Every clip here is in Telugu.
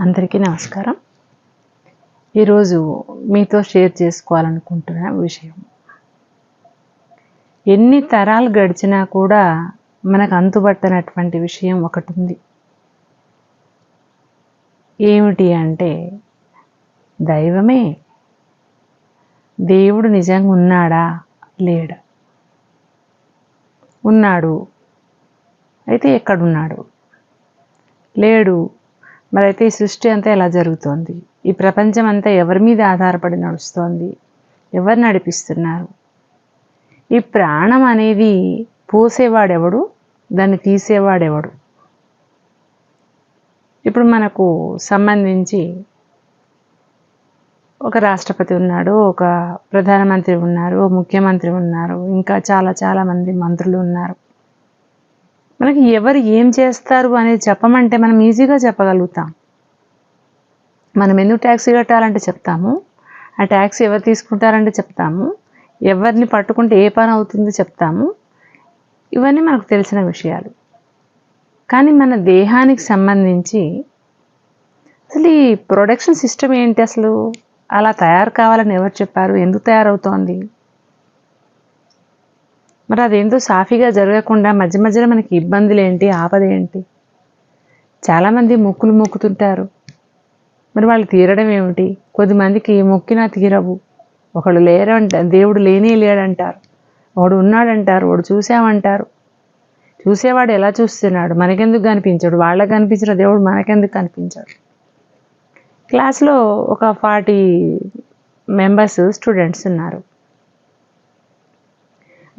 అందరికీ నమస్కారం. ఈరోజు మీతో షేర్ చేసుకోవాలనుకుంటున్న విషయం. ఎన్ని తరాలు గడిచినా కూడా మనకు అంతుబట్టనటువంటి విషయం ఒకటి ఉంది ఏమిటి అంటే దైవమే దేవుడు నిజంగా ఉన్నాడా? లేడా? ఉన్నాడు. అయితే ఎక్కడున్నాడు? లేడు. మరైతే ఈ సృష్టి అంతా ఎలా జరుగుతోంది? ఈ ప్రపంచం అంతా ఎవరి మీద ఆధారపడి నడుస్తోంది? ఎవరు నడిపిస్తున్నారు? ఈ ప్రాణం అనేది పోసేవాడెవడు? దాన్ని తీసేవాడెవడు? ఇప్పుడు మనకు సంబంధించి ఒక రాష్ట్రపతి ఉన్నాడు ఒక ప్రధానమంత్రి ఉన్నారు ముఖ్యమంత్రి ఉన్నారు ఇంకా చాలా చాలా మంది మంత్రులు ఉన్నారు. మనకి ఎవరు ఏం చేస్తారు అనేది చెప్పమంటే మనం ఈజీగా చెప్పగలుగుతాం మనం ఎందుకు ట్యాక్సీ కట్టాలంటే చెప్తాము. ఆ ట్యాక్సీ ఎవరు తీసుకుంటారంటే చెప్తాము. ఎవరిని పట్టుకుంటే ఏ పని అవుతుందో చెప్తాము. ఇవన్నీ మనకు తెలిసిన విషయాలు. కానీ మన దేహానికి సంబంధించి అసలు ఈ ప్రొడక్షన్ సిస్టమ్ ఏంటి అసలు? అలా తయారు కావాలని ఎవరు చెప్పారు? ఎందుకు తయారవుతోంది? మరి అదేందో సాఫీగా జరగకుండా మధ్య మధ్యలో మనకి ఇబ్బందులు ఏంటి ఆపద ఏంటి చాలామంది మొక్కులు మొక్కుతుంటారు. మరి వాళ్ళు తీరడం ఏమిటి? కొద్దిమందికి మొక్కినా తీరవు. ఒకడు లేరంట దేవుడు లేనే లేడంటారు. ఒకడు ఉన్నాడంటారు వాడు చూసామంటారు చూసేవాడు ఎలా చూస్తున్నాడు? మనకెందుకు కనిపించాడు? వాళ్ళకి కనిపించిన దేవుడు మనకెందుకు కనిపించాడు? క్లాస్లో ఒక ఫార్టీ మెంబర్స్ స్టూడెంట్స్ ఉన్నారు.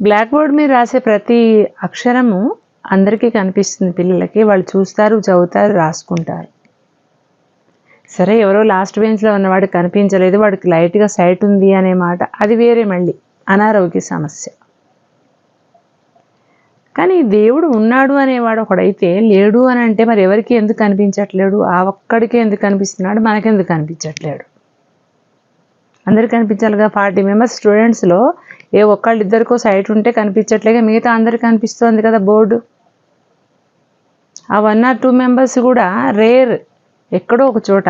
బ్లాక్ బోర్డ్ మీద రాసే ప్రతి అక్షరము అందరికీ కనిపిస్తుంది పిల్లలకి. వాళ్ళు చూస్తారు చదువుతారు రాసుకుంటారు. సరే ఎవరో లాస్ట్ బెంచ్లో ఉన్నవాడు కనిపించలేదు వాడికి లైట్గా సైట్ ఉంది అనే మాట. అది వేరే మళ్ళీ అనారోగ్య సమస్య. కానీ దేవుడు ఉన్నాడు అనేవాడు ఒకడైతే లేడు అని అంటే మరి ఎవరికి ఎందుకు కనిపించట్లేడు? ఆ ఒక్కడికే ఎందుకు కనిపిస్తున్నాడు? మనకెందుకు కనిపించట్లేడు? అందరికి కనిపించాలిగా ఫార్టీ మెంబర్స్ స్టూడెంట్స్లో ఏ ఒక్కళ్ళు ఇద్దరికో సైట్ ఉంటే కనిపించట్లేగా మిగతా అందరికి కనిపిస్తోంది కదా బోర్డు. ఆ వన్ ఆర్ టూ మెంబర్స్ కూడా రేర్ ఎక్కడో ఒక చోట.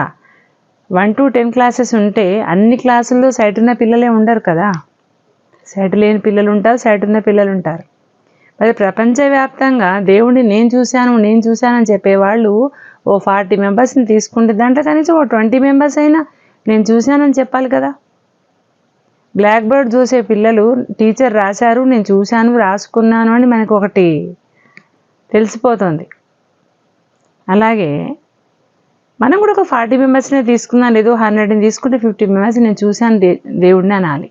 వన్ టు టెన్ క్లాసెస్ ఉంటే అన్ని క్లాసుల్లో సైట్ ఉన్న పిల్లలే ఉండరు కదా. సైట్ లేని పిల్లలు ఉంటారు సైట్ ఉన్న పిల్లలు ఉంటారు. మరి ప్రపంచవ్యాప్తంగా దేవుడిని నేను చూశాను నేను చూశానని చెప్పేవాళ్ళు ఓ ఫార్టీ మెంబర్స్ని తీసుకుంటే దాంట్లో కనీసం ఓ ట్వంటీ మెంబర్స్ అయినా నేను చూశానని చెప్పాలి కదా. బ్లాక్ బోర్డ్ చూసే పిల్లలు టీచర్ రాశారు నేను చూశాను రాసుకున్నాను అని మనకు ఒకటి తెలిసిపోతుంది. అలాగే మనం కూడా ఒక ఫార్టీ మెంబర్స్నే తీసుకున్నాను లేదో హండ్రెడ్ని తీసుకుంటే ఫిఫ్టీ మెంబర్స్ నేను చూశాను దే దేవుడిని అనాలి.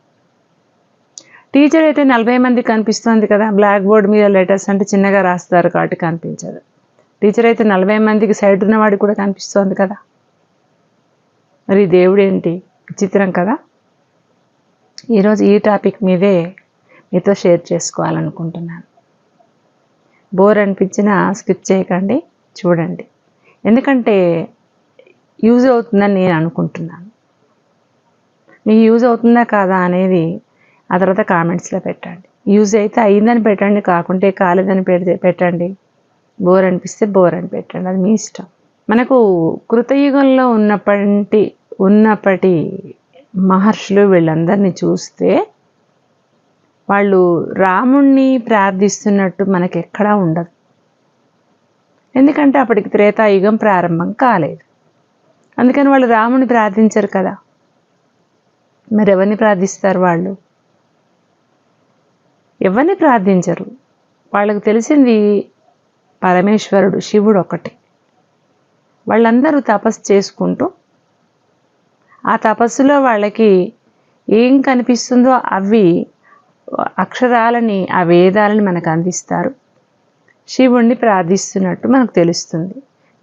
టీచర్ అయితే నలభై మంది కనిపిస్తుంది కదా బ్లాక్ బోర్డ్ మీద లెటర్స్ అంటే చిన్నగా రాస్తారు కాబట్టి కనిపించదు. టీచర్ అయితే నలభై మందికి సైడ్ ఉన్నవాడికి కూడా కనిపిస్తోంది కదా. మరి దేవుడు ఏంటి విచిత్రం కదా. ఈరోజు ఈ టాపిక్ మీదే మీతో షేర్ చేసుకోవాలనుకుంటున్నాను. బోర్ అనిపించినా స్కిప్ చేయకండి చూడండి. ఎందుకంటే యూజ్ అవుతుందని నేను అనుకుంటున్నాను. మీకు యూజ్ అవుతుందా కాదా అనేది ఆ తర్వాత కామెంట్స్లో పెట్టండి. యూజ్ అయితే అయిందని పెట్టండి కాకుంటే కాలేదని పెడితే పెట్టండి. బోర్ అనిపిస్తే బోర్ అని పెట్టండి అది మీ ఇష్టం. మనకు కృతయుగంలో ఉన్నప్పటి ఉన్నప్పటి మహర్షులు వీళ్ళందరినీ చూస్తే వాళ్ళు రాముణ్ణి ప్రార్థిస్తున్నట్టు మనకి ఎక్కడా ఉండదు. ఎందుకంటే అప్పటికి త్రేతాయుగం ప్రారంభం కాలేదు. అందుకని వాళ్ళు రాముని ప్రార్థించరు కదా. మరి ఎవరిని ప్రార్థిస్తారు వాళ్ళు? ఎవరిని ప్రార్థించరు? వాళ్ళకు తెలిసింది పరమేశ్వరుడు శివుడు ఒకటి. వాళ్ళందరూ తపస్సు చేసుకుంటూ ఆ తపస్సులో వాళ్ళకి ఏం కనిపిస్తుందో అవి అక్షరాలని ఆ వేదాలని మనకు అందిస్తారు. శివుణ్ణి ప్రార్థిస్తున్నట్టు మనకు తెలుస్తుంది.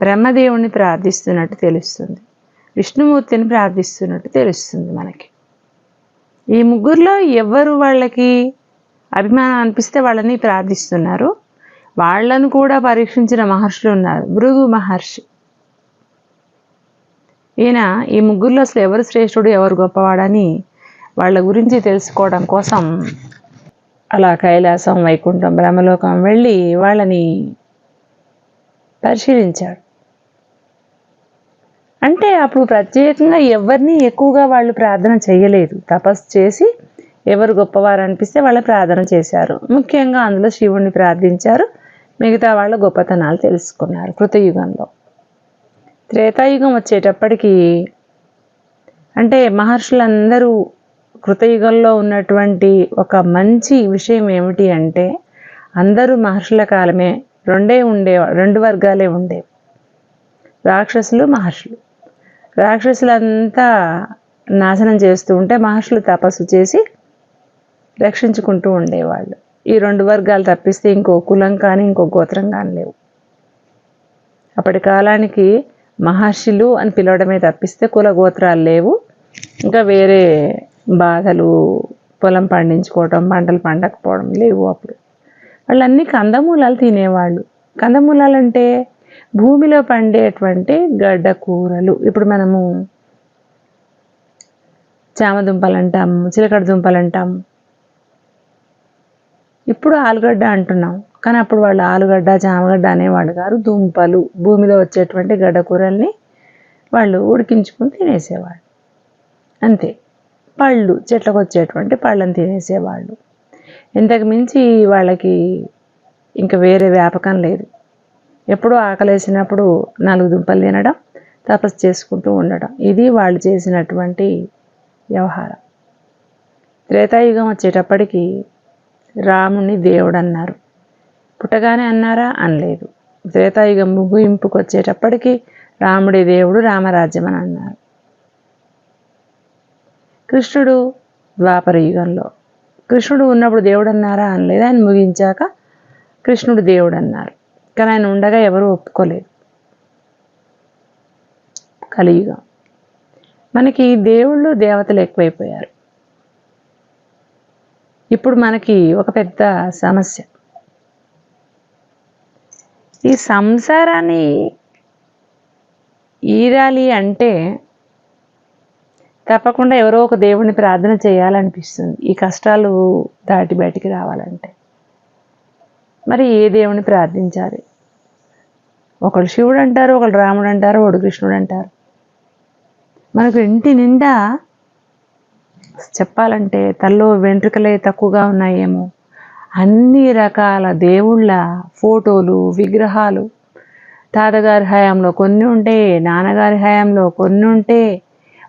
బ్రహ్మదేవుణ్ణి ప్రార్థిస్తున్నట్టు తెలుస్తుంది. విష్ణుమూర్తిని ప్రార్థిస్తున్నట్టు తెలుస్తుంది మనకి. ఈ ముగ్గురులో ఎవరు వాళ్ళకి అభిమానం అనిపిస్తే వాళ్ళని ప్రార్థిస్తున్నారు? వాళ్ళను కూడా పరీక్షించిన మహర్షులు ఉన్నారు. భృగు మహర్షి. ఈయన ఈ ముగ్గురులో అసలు ఎవరు శ్రేష్ఠుడు ఎవరు గొప్పవాడని వాళ్ళ గురించి తెలుసుకోవడం కోసం అలా కైలాసం వైకుంఠం బ్రహ్మలోకం వెళ్ళి వాళ్ళని పరిశీలించాడు. అంటే అప్పుడు ప్రత్యేకంగా ఎవరిని ఎక్కువగా వాళ్ళు ప్రార్థన చేయలేదు. తపస్సు చేసి ఎవరు గొప్పవారు అనిపిస్తే వాళ్ళు ప్రార్థన చేశారు. ముఖ్యంగా అందులో శివుణ్ణి ప్రార్థించారు. మిగతా వాళ్ళ గొప్పతనాలు తెలుసుకున్నారు కృతయుగంలో. త్రేతాయుగం వచ్చేటప్పటికి అంటే మహర్షులందరూ కృతయుగంలో ఉన్నటువంటి ఒక మంచి విషయం ఏమిటి అంటే అందరూ మహర్షుల కాలమే రెండే ఉండే రెండు వర్గాలే ఉండేవి. రాక్షసులు మహర్షులు. రాక్షసులంతా నాశనం చేస్తూ ఉంటే మహర్షులు తపస్సు చేసి రక్షించుకుంటూ ఉండేవాళ్ళు. ఈ రెండు వర్గాలు తప్పిస్తే ఇంకో కులం కానీ ఇంకో గోత్రం కానీ లేవు. అప్పటి కాలానికి మహర్షులు అని పిలవడమే తప్పిస్తే కుల గోత్రాలు లేవు. ఇంకా వేరే బాధలు పొలం పండించుకోవటం పంటలు పండకపోవడం లేవు అప్పుడు. వాళ్ళన్నీ కందమూలాలు తినేవాళ్ళు. కందమూలాలు అంటే భూమిలో పండేటువంటి గడ్డ కూరలు. ఇప్పుడు మనము చామదుంపలు అంటాము చిలకడ దుంపలు అంటాము ఇప్పుడు ఆలుగడ్డ అంటున్నాం. కానీ అప్పుడు వాళ్ళు ఆలుగడ్డ జామగడ్డ అనేవాడు గారు దుంపలు భూమిలో వచ్చేటువంటి గడ్డ కూరల్ని వాళ్ళు ఉడికించుకుని తినేసేవాళ్ళు. అంతే. పళ్ళు చెట్లకు వచ్చేటువంటి పళ్ళని తినేసేవాళ్ళు. ఇంతకు మించి వాళ్ళకి ఇంకా వేరే వ్యాపకం లేదు. ఎప్పుడూ ఆకలేసినప్పుడు నాలుగు దుంపలు తినడం తపస్సు చేసుకుంటూ ఉండడం. ఇది వాళ్ళు చేసినటువంటి వ్యవహారం. త్రేతాయుగం వచ్చేటప్పటికి రాముని దేవుడు అన్నారు. పుట్టగానే అన్నారా? అనలేదు. త్రేతాయుగం ముగింపుకు వచ్చేటప్పటికీ రాముడి దేవుడు రామరాజ్యం అని అన్నారు. కృష్ణుడు ద్వాపర యుగంలో. కృష్ణుడు ఉన్నప్పుడు దేవుడు అన్నారా అనలేదు. ఆయన ముగించాక కృష్ణుడు దేవుడు అన్నారు కానీ ఆయన ఉండగా ఎవరూ ఒప్పుకోలేదు. కలియుగం. మనకి దేవుళ్ళు దేవతలు ఎక్కువైపోయారు. ఇప్పుడు మనకి ఒక పెద్ద సమస్య. ఈ సంసారాన్ని ఈరాలి అంటే తప్పకుండా ఎవరో ఒక దేవుడిని ప్రార్థన చేయాలనిపిస్తుంది. ఈ కష్టాలు దాటి బయటికి రావాలంటే. మరి ఏ దేవుని ప్రార్థించాలి? ఒకడు శివుడు అంటారు ఒకడు రాముడు అంటారు ఒకడు కృష్ణుడు అంటారు. మనకు ఇంటి నిండా చెప్పాలంటే తల్లో వెంట్రుకలే తక్కువగా ఉన్నాయేమో. అన్ని రకాల దేవుళ్ళ ఫోటోలు విగ్రహాలు. తాతగారి హయాంలో కొన్ని ఉంటే నాన్నగారి హయాంలో కొన్ని ఉంటే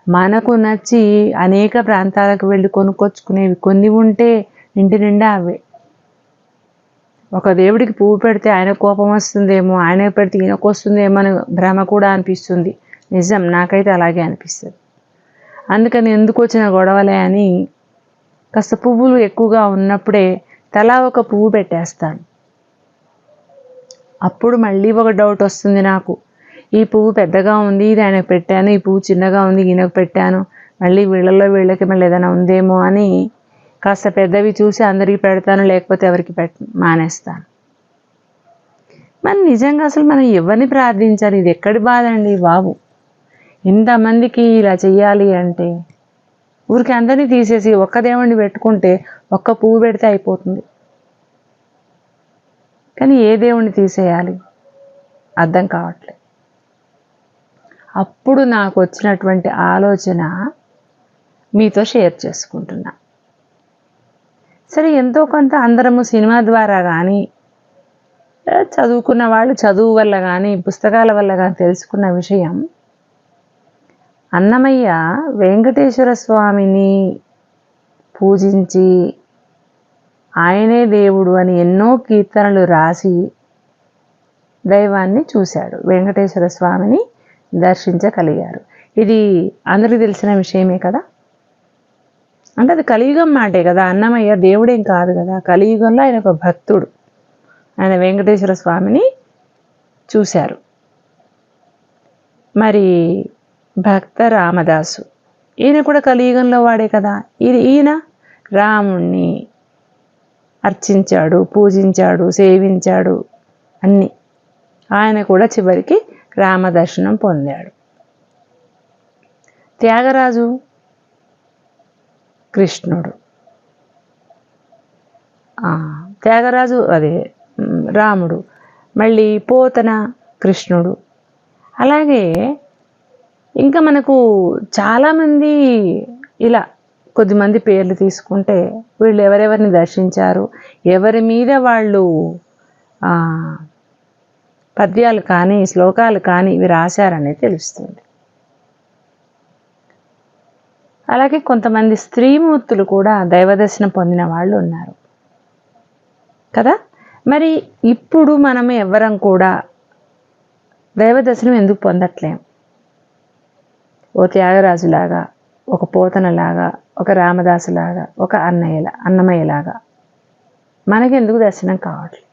మనకు నచ్చి అనేక ప్రాంతాలకు వెళ్ళి కొనుక్కొచ్చుకునేవి కొన్ని ఉంటే ఇంటి నిండా అవే. ఒక దేవుడికి పువ్వు పెడితే ఆయన కోపం వస్తుందేమో ఆయన పెడితే ఈయనకు వస్తుందేమో అని భ్రమ కూడా అనిపిస్తుంది. నిజం నాకైతే అలాగే అనిపిస్తుంది. అందుకని ఎందుకు వచ్చిన గొడవలే అని కాస్త పువ్వులు ఎక్కువగా ఉన్నప్పుడే తలా ఒక పువ్వు పెట్టేస్తాను. అప్పుడు మళ్ళీ ఒక డౌట్ వస్తుంది నాకు. ఈ పువ్వు పెద్దగా ఉంది ఇది ఆయనకు పెట్టాను ఈ పువ్వు చిన్నగా ఉంది ఈయనకు పెట్టాను మళ్ళీ వీళ్ళల్లో వీళ్ళకి మళ్ళీ ఏదైనా ఉందేమో అని కాస్త పెద్దవి చూసి అందరికీ పెడతాను లేకపోతే ఎవరికి పెట్ మానేస్తాను. మరి నిజంగా అసలు మనం ఎవరిని ప్రార్థించాలి? ఇది ఎక్కడి బాధ అండి బాబు? ఇంతమందికి ఇలా చెయ్యాలి అంటే ఊరికి అందరినీ తీసేసి ఒక్క దేవుణ్ణి పెట్టుకుంటే ఒక్క పువ్వు పెడితే అయిపోతుంది. కానీ ఏ దేవుణ్ణి తీసేయాలి? అర్థం కావట్లేదు. అప్పుడు నాకు వచ్చినటువంటి ఆలోచన మీతో షేర్ చేసుకుంటున్నా. సరే ఎంతో కొంత అందరము సినిమా ద్వారా కానీ చదువుకున్న వాళ్ళు చదువు వల్ల కానీ పుస్తకాల వల్ల కానీ తెలుసుకున్న విషయం అన్నమయ్య వెంకటేశ్వర స్వామిని పూజించి ఆయనే దేవుడు అని ఎన్నో కీర్తనలు రాసి దైవాన్ని చూశాడు. వెంకటేశ్వర స్వామిని దర్శించగలిగారు. ఇది అందరికీ తెలిసిన విషయమే కదా? అంటే అది కలియుగం మాటే కదా? అన్నమయ్య దేవుడేం కాదు కదా? కలియుగంలో ఆయన ఒక భక్తుడు. ఆయన వెంకటేశ్వర స్వామిని చూశారు. మరి భక్త రామదాసు. ఈయన కూడా కలియుగంలో వాడే కదా. ఈయన ఈయన రాముణ్ణి అర్చించాడు పూజించాడు సేవించాడు అన్నీ. ఆయన కూడా చివరికి రామదర్శనం పొందాడు. త్యాగరాజు కృష్ణుడు. ఆ, త్యాగరాజు అదే రాముడు. మళ్ళీ పోతన కృష్ణుడు. అలాగే ఇంకా మనకు చాలామంది ఇలా కొద్దిమంది పేర్లు తీసుకుంటే వీళ్ళు ఎవరెవరిని దర్శించారు ఎవరి మీద వాళ్ళు పద్యాలు కానీ శ్లోకాలు కానీ ఇవి రాశారనేది తెలుస్తుంది. అలాగే కొంతమంది స్త్రీమూర్తులు కూడా దైవదర్శనం పొందిన వాళ్ళు ఉన్నారు. కదా? మరి ఇప్పుడు మనం ఎవ్వరం కూడా దైవదర్శనం ఎందుకు పొందట్లేం? ఓ త్యాగరాజులాగా ఒక పోతనలాగా ఒక రామదాసులాగా ఒక అన్నయ్యలా అన్నమయ్యలాగా. మనకెందుకు దర్శనం కావట్లేదు?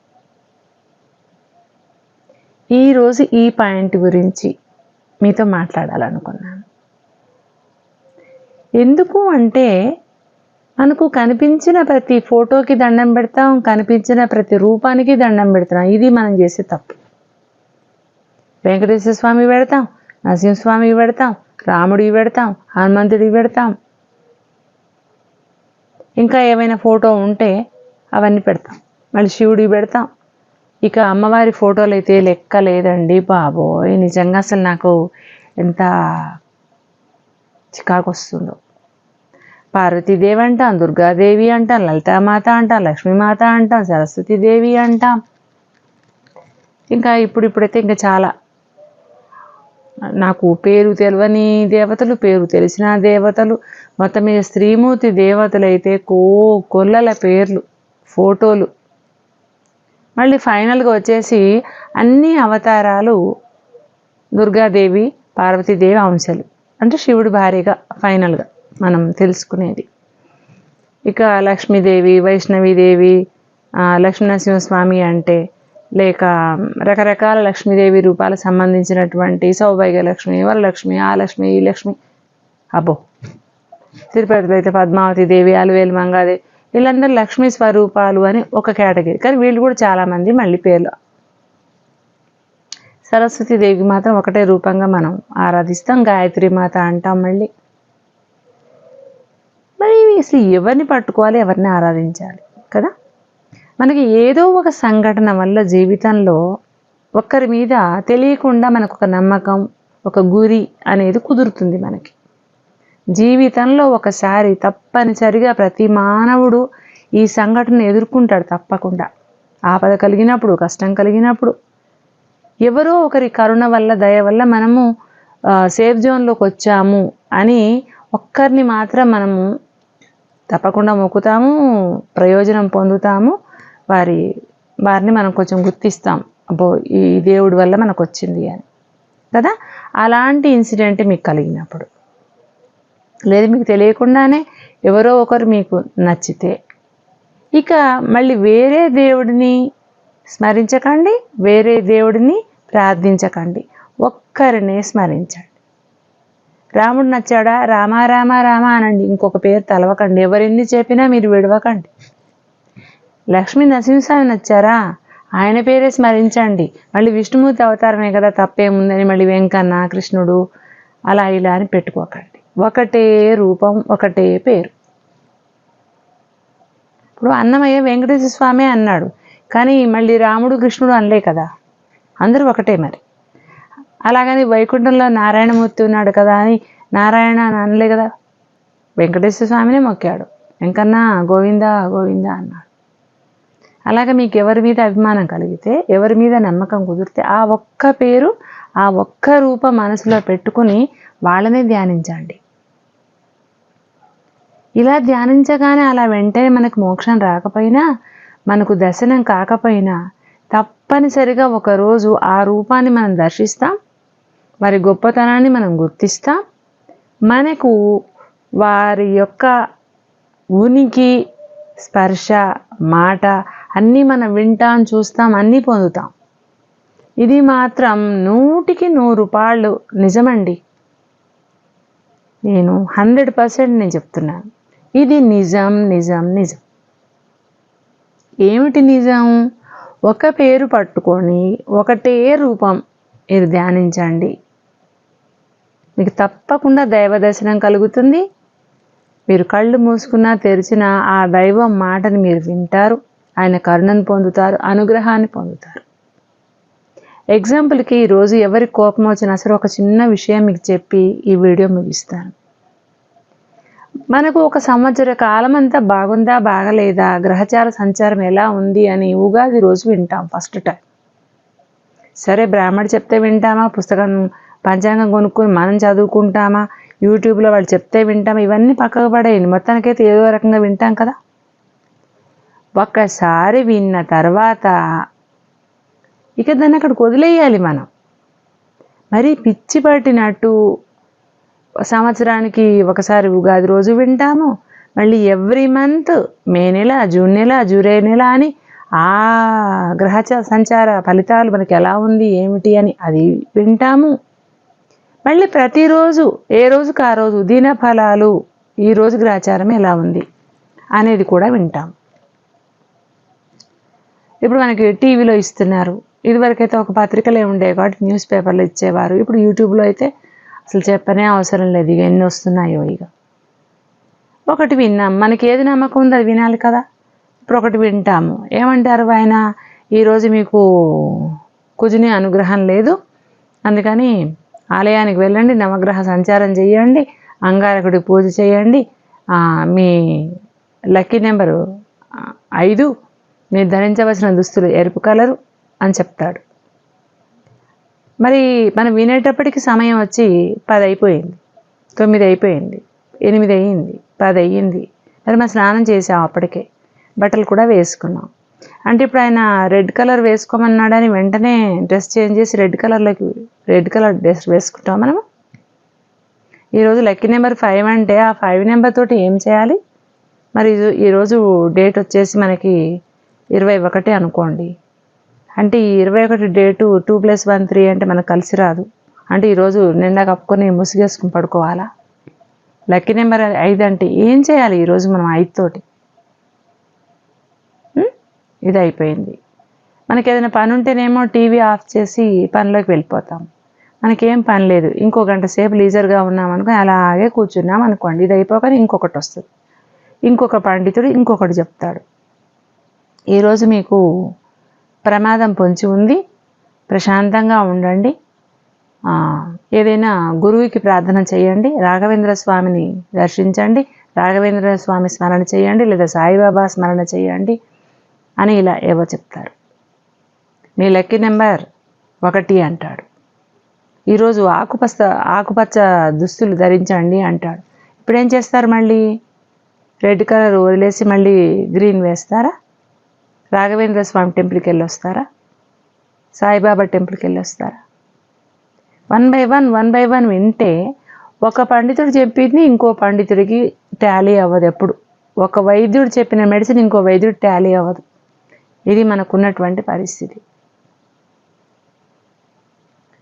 ఈరోజు ఈ పాయింట్ గురించి మీతో మాట్లాడాలనుకున్నాను. ఎందుకు అంటే మనకు కనిపించిన ప్రతి ఫోటోకి దండం పెడతాం కనిపించిన ప్రతి రూపానికి దండం పెడతాం ఇది మనం చేసే తప్పు. వెంకటేశ్వర స్వామి పెడతాం నరసింహస్వామి పెడతాం రాముడివి పెడతాం హనుమంతుడివి పెడతాం ఇంకా ఏమైనా ఫోటో ఉంటే అవన్నీ పెడతాం. మళ్ళీ శివుడివి పెడతాం. ఇక అమ్మవారి ఫోటోలు అయితే లెక్క లేదండి బాబోయ్. నిజంగా అసలు నాకు ఎంత చికాకు వస్తుందో పార్వతీదేవి అంటాం దుర్గాదేవి అంటాం లలితామాత అంటాం లక్ష్మీమాత అంటాం సరస్వతీదేవి అంటాం. ఇంకా ఇప్పుడు ఇప్పుడైతే ఇంకా చాలా నాకు పేరు తెలియని దేవతలు పేరు తెలిసిన దేవతలు మొత్తం మీద స్త్రీమూర్తి దేవతలైతే కో కొల్లల పేర్లు ఫోటోలు. మళ్ళీ ఫైనల్గా వచ్చేసి అన్ని అవతారాలు దుర్గాదేవి పార్వతీదేవి అంశాలు. అంటే శివుడు భార్యగా ఫైనల్గా మనం తెలుసుకునేది. ఇక లక్ష్మీదేవి వైష్ణవీదేవి లక్ష్మీనరసింహస్వామి అంటే లేక రకరకాల లక్ష్మీదేవి రూపాలకు సంబంధించినటువంటి సౌభాగ్య లక్ష్మి వరలక్ష్మి ఆ లక్ష్మి ఈ లక్ష్మి. అబ్బో. తిరుపతిలో అయితే పద్మావతి దేవి అలవేలు మంగాదేవి వీళ్ళందరూ లక్ష్మీ స్వరూపాలు అని ఒక కేటగిరీ. కానీ వీళ్ళు కూడా చాలామంది మళ్ళీ పేర్లు. సరస్వతి దేవికి మాత్రం ఒకటే రూపంగా మనం ఆరాధిస్తాం. గాయత్రి మాత అంటాం మళ్ళీ. మరి అసలు ఎవరిని పట్టుకోవాలి ఎవరిని ఆరాధించాలి? కదా? మనకి ఏదో ఒక సంఘటన వల్ల జీవితంలో ఒకరి మీద తెలియకుండా మనకు ఒక నమ్మకం ఒక గురి అనేది కుదురుతుంది మనకి. జీవితంలో ఒకసారి తప్పనిసరిగా ప్రతి మానవుడు ఈ సంఘటన ఎదుర్కొంటాడు తప్పకుండా. ఆపద కలిగినప్పుడు కష్టం కలిగినప్పుడు. ఎవరో ఒకరి కరుణ వల్ల దయ వల్ల మనము సేఫ్ జోన్లోకి వచ్చాము అని ఒక్కరిని మాత్రం మనము తప్పకుండా మొక్కుతాము ప్రయోజనం పొందుతాము వారి వారిని మనం కొంచెం గుర్తిస్తాం. అబ్బో ఈ దేవుడి వల్ల మనకు వచ్చింది అని. కదా? అలాంటి ఇన్సిడెంట్ మీకు కలిగినప్పుడు. లేదు మీకు తెలియకుండానే ఎవరో ఒకరు మీకు నచ్చితే. ఇక మళ్ళీ వేరే దేవుడిని స్మరించకండి వేరే దేవుడిని ప్రార్థించకండి. ఒక్కరినే స్మరించండి. రాముడు నచ్చాడా? రామా రామ రామ అనండి. ఇంకొక పేరు తలవకండి. ఎవరెన్ని చెప్పినా మీరు విడవకండి. లక్ష్మీ నరసింహస్వామి నచ్చారా ఆయన పేరే స్మరించండి. మళ్ళీ విష్ణుమూర్తి అవతారమే కదా తప్పేముందని మళ్ళీ వెంకన్న కృష్ణుడు అలా ఇలా అని పెట్టుకోకండి. ఒకటే రూపం ఒకటే పేరు. ఇప్పుడు అన్నమయ్య వెంకటేశ్వర స్వామి అన్నాడు. కానీ మళ్ళీ రాముడు కృష్ణుడు అనలే కదా. అందరూ ఒకటే మరి. అలాగని వైకుంఠంలో నారాయణమూర్తి ఉన్నాడు కదా అని నారాయణ అని అనలే కదా. వెంకటేశ్వర స్వామినే మొక్కాడు. వెంకన్న గోవిందా గోవిందా అన్నాడు. అలాగే మీకు ఎవరి మీద అభిమానం కలిగితే ఎవరి మీద నమ్మకం కుదిరితే ఆ ఒక్క పేరు ఆ ఒక్క రూపం మనసులో పెట్టుకుని వాళ్ళనే ధ్యానించండి. ఇలా ధ్యానించగానే అలా వెంటనే మనకు మోక్షం రాకపోయినా మనకు దర్శనం కాకపోయినా తప్పనిసరిగా ఒకరోజు ఆ రూపాన్ని మనం దర్శిస్తాం. వారి గొప్పతనాన్ని మనం గుర్తిస్తాం. మనకు వారి యొక్క ఉనికి స్పర్శ మాట అన్నీ మనం వింటాం చూస్తాం అన్నీ పొందుతాం. ఇది మాత్రం నూటికి నూరు రూపాయలు నిజమండి. నేను హండ్రెడ్ పర్సెంట్ నేను చెప్తున్నాను. ఇది నిజం నిజం నిజం. ఏమిటి నిజం? ఒక పేరు పట్టుకొని ఒకటే రూపం మీరు ధ్యానించండి. మీకు తప్పకుండా దైవ దర్శనం కలుగుతుంది. మీరు కళ్ళు మూసుకున్నా తెరిచినా ఆ దైవం మాటని మీరు వింటారు. ఆయన కరుణను పొందుతారు అనుగ్రహాన్ని పొందుతారు. ఎగ్జాంపుల్కి ఈరోజు ఎవరికి కోపం వచ్చినా సరే ఒక చిన్న విషయం మీకు చెప్పి ఈ వీడియో ముగిస్తాను. మనకు ఒక సంవత్సర కాలం అంతా బాగుందా బాగలేదా గ్రహచార సంచారం ఎలా ఉంది అని ఉగాది రోజు వింటాం ఫస్ట్ టైం సరే బ్రాహ్మడు చెప్తే వింటామా పుస్తకం పంచాంగం కొనుక్కొని మనం చదువుకుంటామా యూట్యూబ్లో వాళ్ళు చెప్తే వింటామా ఇవన్నీ పక్కకు పడేయండి. మొత్తానికైతే ఏదో రకంగా వింటాం కదా. ఒక్కసారి విన్న తర్వాత ఇక దాన్ని అక్కడికి వదిలేయాలి మనం. మరి పిచ్చి పట్టినట్టు సంవత్సరానికి ఒకసారి ఉగాది రోజు వింటాము. మళ్ళీ ఎవ్రీ మంత్ మే నెల జూన్ నెల జూలై నెల అని ఆ గ్రహచ సంచార ఫలితాలు మనకి ఎలా ఉంది ఏమిటి అని అది వింటాము. మళ్ళీ ప్రతిరోజు ఏ రోజుకు ఆ రోజు దిన ఫలాలు ఈ రోజు గ్రహచారం ఎలా ఉంది అనేది కూడా వింటాం ఇప్పుడు మనకి టీవీలో ఇస్తున్నారు. ఇదివరకైతే ఒక పత్రికలే ఉండేవి కాబట్టి న్యూస్ పేపర్లు ఇచ్చేవారు. ఇప్పుడు యూట్యూబ్లో అయితే అసలు చెప్పనే అవసరం లేదు. ఇక ఎన్ని వస్తున్నాయో ఇక ఒకటి విన్నాం. మనకి ఏది నమ్మకం ఉందో అది వినాలి కదా. ఇప్పుడు ఒకటి వింటాము. ఏమంటారు ఆయన? ఈరోజు మీకు కుజుని అనుగ్రహం లేదు. అందుకని ఆలయానికి వెళ్ళండి నవగ్రహ సంచారం చేయండి అంగారకుడి పూజ చేయండి. మీ లక్కీ నెంబరు ఐదు మీరు ధరించవలసిన దుస్తులు ఎరుపు కలరు అని చెప్తాడు. మరి మనం వినేటప్పటికి సమయం వచ్చి పది అయిపోయింది తొమ్మిది అయిపోయింది ఎనిమిది అయ్యింది పది అయ్యింది. మరి మనం స్నానం చేసాం అప్పటికే బట్టలు కూడా వేసుకున్నాం. అంటే ఇప్పుడు ఆయన రెడ్ కలర్ వేసుకోమన్నాడని వెంటనే డ్రెస్ చేంజ్ చేసి రెడ్ కలర్లోకి రెడ్ కలర్ డ్రెస్ వేసుకుంటాం మనము. ఈరోజు లక్కీ నెంబర్ ఫైవ్ అంటే ఆ ఫైవ్ నెంబర్ తోటి ఏం చేయాలి? మరి ఈరోజు డేట్ వచ్చేసి మనకి ఇరవై ఒకటి అనుకోండి. అంటే ఈ ఇరవై ఒకటి date two plus one three అంటే మనకు కలిసి రాదు. అంటే ఈరోజు నిండా కప్పుకొని ముసుగేసుకుని పడుకోవాలా? లక్కీ నెంబర్ ఐదు అంటే ఏం చేయాలి ఈరోజు మనం ఐదు తోటి? ఇది అయిపోయింది. మనకి ఏదైనా పని ఉంటేనేమో టీవీ ఆఫ్ చేసి పనిలోకి వెళ్ళిపోతాం. మనకేం పని లేదు. ఇంకో గంట సేపు లీజర్గా ఉన్నాం అనుకుని అలాగే కూర్చున్నాం అనుకోండి. ఇది అయిపోగానే ఇంకొకటి వస్తుంది. ఇంకొక పండితుడు ఇంకొకటి చెప్తాడు. ఈరోజు మీకు ప్రమాదం పొంచి ఉంది. ప్రశాంతంగా ఉండండి. ఏదైనా గురువుకి ప్రార్థన చేయండి. రాఘవేంద్ర స్వామిని దర్శించండి. రాఘవేంద్ర స్వామి స్మరణ చేయండి. లేదా సాయిబాబా స్మరణ చేయండి అని ఇలా ఏవో చెప్తారు. మీ లక్కీ నెంబర్ ఒకటి అంటాడు. ఈరోజు ఆకుపచ్చ ఆకుపచ్చ దుస్తులు ధరించండి అంటాడు. ఇప్పుడు ఏం చేస్తారు మళ్ళీ? రెడ్ కలర్ వదిలేసి మళ్ళీ గ్రీన్ వేస్తారా? రాఘవేంద్ర స్వామి టెంపుల్కి వెళ్ళి వస్తారా సాయిబాబా టెంపుల్కి వెళ్ళి వస్తారా one by one one by one వింటే ఒక పండితుడు చెప్పింది ఇంకో పండితుడికి ట్యాలీ అవ్వదు ఎప్పుడు. ఒక వైద్యుడు చెప్పిన మెడిసిన్ ఇంకో వైద్యుడు ట్యాలీ అవ్వదు. ఇది మనకున్నటువంటి పరిస్థితి.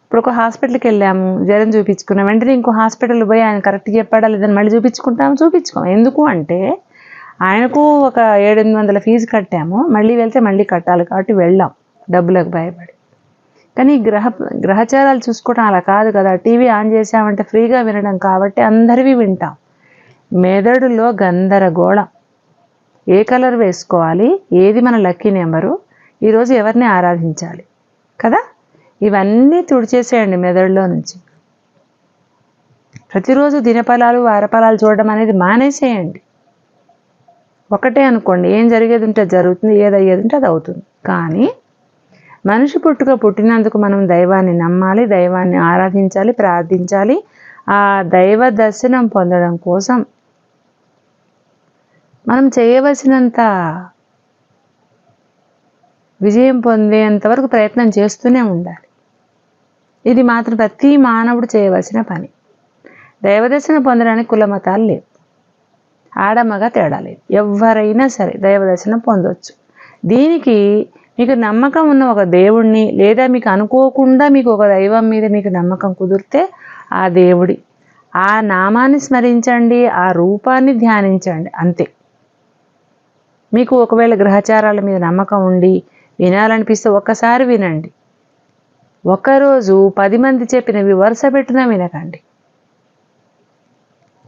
ఇప్పుడు ఒక హాస్పిటల్కి వెళ్ళాము జ్వరం చూపించుకున్నాం వెంటనే ఇంకో హాస్పిటల్ పోయి ఆయన కరెక్ట్ చెప్పాడా లేదని మళ్ళీ చూపించుకుంటాము చూపించుకోం. ఎందుకు అంటే ఆయనకు ఒక ఏడెనిమిది వందల ఫీజు కట్టాము. మళ్ళీ వెళ్తే మళ్ళీ కట్టాలి కాబట్టి వెళ్ళాం. డబ్బులకు భయపడి. కానీ గ్రహ గ్రహచారాలు చూసుకోవడం అలా కాదు కదా. టీవీ ఆన్ చేసామంటే ఫ్రీగా వినడం కాబట్టి అందరివి వింటాం. మెదడులో గందరగోళం. ఏ కలర్ వేసుకోవాలి? ఏది మన లక్కీ నెంబరు? ఈరోజు ఎవరిని ఆరాధించాలి? కదా? ఇవన్నీ తుడిచేసేయండి మెదడులో నుంచి. ప్రతిరోజు దినఫలాలు వారఫలాలు చూడడం అనేది మానేసేయండి. ఒకటే అనుకోండి ఏం జరిగేది ఉంటే జరుగుతుంది ఏది అయ్యేది ఉంటే అది అవుతుంది. కానీ మనిషి పుట్టుక పుట్టినందుకు మనం దైవాన్ని నమ్మాలి దైవాన్ని ఆరాధించాలి ప్రార్థించాలి. ఆ దైవ దర్శనం పొందడం కోసం మనం చేయవలసినంత విజయం పొందేంత వరకు ప్రయత్నం చేస్తూనే ఉండాలి. ఇది మాత్రం ప్రతి మానవుడు చేయవలసిన పని. దైవదర్శనం పొందడానికి కుల మతాలు లేవు. ఆడమగ తేడా లేదు. ఎవరైనా సరే దైవదర్శనం పొందవచ్చు దీనికి మీకు నమ్మకం ఉన్న ఒక దేవుణ్ణి లేదా మీకు అనుకోకుండా మీకు ఒక దైవం మీద మీకు నమ్మకం కుదిరితే ఆ దేవుడి ఆ నామాన్ని స్మరించండి ఆ రూపాన్ని ధ్యానించండి అంతే. మీకు ఒకవేళ గ్రహచారాల మీద నమ్మకం ఉండి వినాలనిపిస్తే ఒక్కసారి వినండి. ఒకరోజు పది మంది చెప్పినవి వరుస పెట్టినా వినకండి.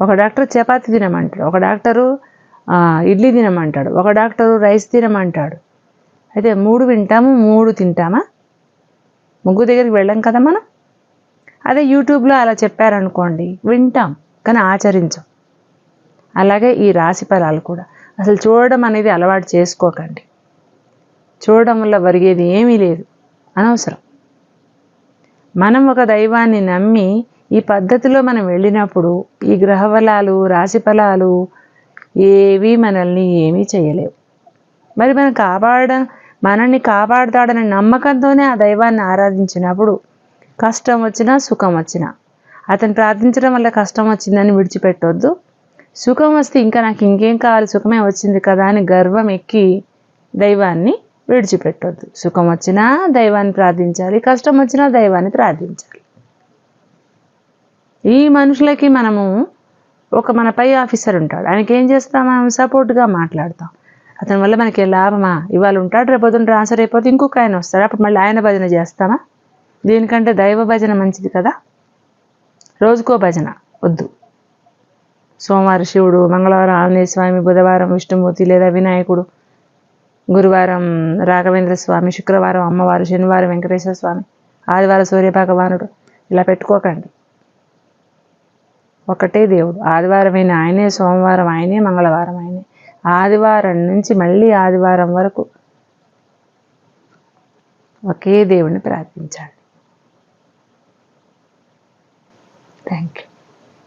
ఒక డాక్టర్ చపాతి తినమంటాడు ఒక డాక్టరు ఇడ్లీ తినమంటాడు ఒక డాక్టరు రైస్ తినమంటాడు. అయితే మూడు వింటాము మూడు తింటామా? ముగ్గు దగ్గరికి వెళ్ళాం కదా మనం? అదే యూట్యూబ్లో అలా చెప్పారనుకోండి వింటాం కానీ ఆచరించం. అలాగే ఈ రాశి ఫలాలు కూడా. అసలు చూడడం అనేది అలవాటు చేసుకోకండి. చూడడం వల్ల వరిగేది ఏమీ లేదు. అనవసరం. మనం ఒక దైవాన్ని నమ్మి ఈ పద్ధతిలో మనం వెళ్ళినప్పుడు ఈ గ్రహఫలాలు రాశి ఫలాలు ఏవి మనల్ని ఏమీ చేయలేవు. మరి మనం కాపాడ మనల్ని కాపాడుతాడనే నమ్మకంతోనే ఆ దైవాన్ని ఆరాధించినప్పుడు కష్టం వచ్చినా సుఖం వచ్చినా అతను ప్రార్థించడం వల్ల కష్టం వచ్చిందని విడిచిపెట్టొద్దు. సుఖం వస్తే ఇంకా నాకు ఇంకేం కావాలి? సుఖమే వచ్చింది కదా అని గర్వం ఎక్కి దైవాన్ని విడిచిపెట్టొద్దు. సుఖం వచ్చినా దైవాన్ని ప్రార్థించాలి కష్టం వచ్చినా దైవాన్ని ప్రార్థించాలి. ఈ మనుషులకి మనము ఒక మన పై ఆఫీసర్ ఉంటాడు. ఆయనకి ఏం చేస్తాం? మనం సపోర్ట్గా మాట్లాడతాం. అతని వల్ల మనకి లాభమా? ఇవాళ ఉంటాడు రేపొద్దున ట్రాన్స్ఫర్ అయిపోతే ఇంకొక ఆయన వస్తారు అప్పుడు మళ్ళీ ఆయన భజన చేస్తామా? దీనికంటే దైవ భజన మంచిది కదా? రోజుకో భజన వద్దు. సోమవారం శివుడు మంగళవారం ఆంజనేయ స్వామి బుధవారం విష్ణుమూర్తి లేదా వినాయకుడు గురువారం రాఘవేంద్ర స్వామి శుక్రవారం అమ్మవారు శనివారం వెంకటేశ్వర స్వామి ఆదివారం సూర్య భగవానుడు ఇలా పెట్టుకోకండి. ఒకటే దేవుడు. ఆదివారం అయిన ఆయనే సోమవారం ఆయనే మంగళవారం ఆయనే. ఆదివారం నుంచి మళ్ళీ ఆదివారం వరకు ఒకే దేవుడిని ప్రార్థించాలి. Thank you